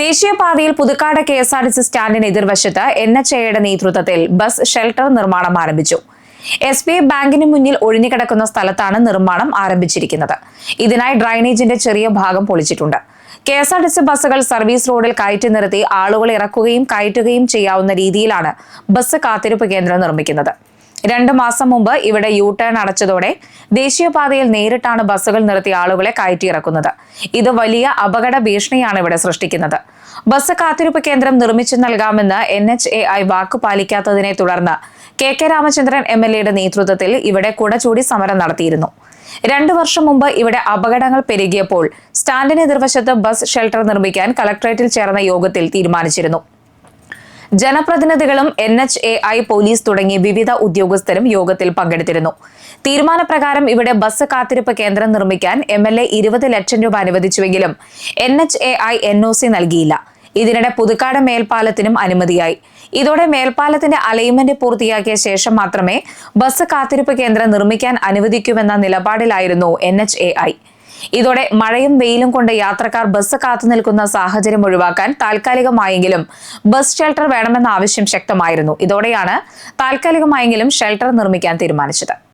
ദേശീയപാതയിൽ Puthukkad K S R T C സ്റ്റാൻഡിന് എതിർവശത്ത് എൻ എച്ച് എയുടെ നേതൃത്വത്തിൽ ബസ് ഷെൽട്ടർ നിർമ്മാണം ആരംഭിച്ചു. എസ് ബി ഐ ബാങ്കിന് മുന്നിൽ ഒഴിഞ്ഞുകിടക്കുന്ന സ്ഥലത്താണ് നിർമ്മാണം ആരംഭിച്ചിരിക്കുന്നത്. ഇതിനായി ഡ്രൈനേജിന്റെ ചെറിയ ഭാഗം പൊളിച്ചിട്ടുണ്ട്. K S R T C ബസ്സുകൾ സർവീസ് റോഡിൽ കയറ്റി നിർത്തി ആളുകൾ ഇറക്കുകയും കയറ്റുകയും ചെയ്യാവുന്ന രീതിയിലാണ് ബസ് കാത്തിരിപ്പ് കേന്ദ്രം നിർമ്മിക്കുന്നത്. രണ്ട് മാസം മുമ്പ് ഇവിടെ യു ടേൺ അടച്ചതോടെ ദേശീയപാതയിൽ നേരിട്ടാണ് ബസ്സുകൾ നിർത്തി ആളുകളെ കയറ്റിയിറക്കുന്നത്. ഇത് വലിയ അപകട ഭീഷണിയാണ് ഇവിടെ സൃഷ്ടിക്കുന്നത്. ബസ് കാത്തിരിപ്പ് കേന്ദ്രം നിർമ്മിച്ചു നൽകാമെന്ന് എൻ എച്ച് എ ഐ വാക്ക് പാലിക്കാത്തതിനെ തുടർന്ന് K K Ramachandran M L എയുടെ നേതൃത്വത്തിൽ ഇവിടെ കുടചൂടി സമരം നടത്തിയിരുന്നു. രണ്ടു വർഷം മുമ്പ് ഇവിടെ അപകടങ്ങൾ പെരുകിയപ്പോൾ സ്റ്റാൻഡിന് എതിർവശത്ത് ബസ് ഷെൽട്ടർ നിർമ്മിക്കാൻ കളക്ടറേറ്റിൽ ചേർന്ന യോഗത്തിൽ തീരുമാനിച്ചിരുന്നു. ജനപ്രതിനിധികളും N H A I police തുടങ്ങി വിവിധ ഉദ്യോഗസ്ഥരും യോഗത്തിൽ പങ്കെടുത്തിരുന്നു. തീരുമാനപ്രകാരം ഇവിടെ ബസ് കാത്തിരിപ്പ് കേന്ദ്രം നിർമ്മിക്കാൻ എം എൽ എ ഇരുപത് ലക്ഷം രൂപ അനുവദിച്ചുവെങ്കിലും N H A I N O C നൽകിയില്ല. ഇതിനിടെ പുതുക്കാട് മേൽപ്പാലത്തിനും അനുമതിയായി. ഇതോടെ മേൽപ്പാലത്തിന്റെ അലൈൻമെന്റ് പൂർത്തിയാക്കിയ ശേഷം മാത്രമേ ബസ് കാത്തിരിപ്പ് കേന്ദ്രം നിർമ്മിക്കാൻ അനുവദിക്കൂവെന്ന നിലപാടിലായിരുന്നു എൻ എച്ച് എ ഐ. ഇതോടെ മഴയും വെയിലും കൊണ്ട് യാത്രക്കാർ ബസ് കാത്തുനിൽക്കുന്ന സാഹചര്യം ഒഴിവാക്കാൻ താൽക്കാലികമായെങ്കിലും ബസ് ഷെൽട്ടർ വേണമെന്ന ആവശ്യം ശക്തമായിരുന്നു. ഇതോടെയാണ് താൽക്കാലികമായെങ്കിലും ഷെൽട്ടർ നിർമ്മിക്കാൻ തീരുമാനിച്ചത്.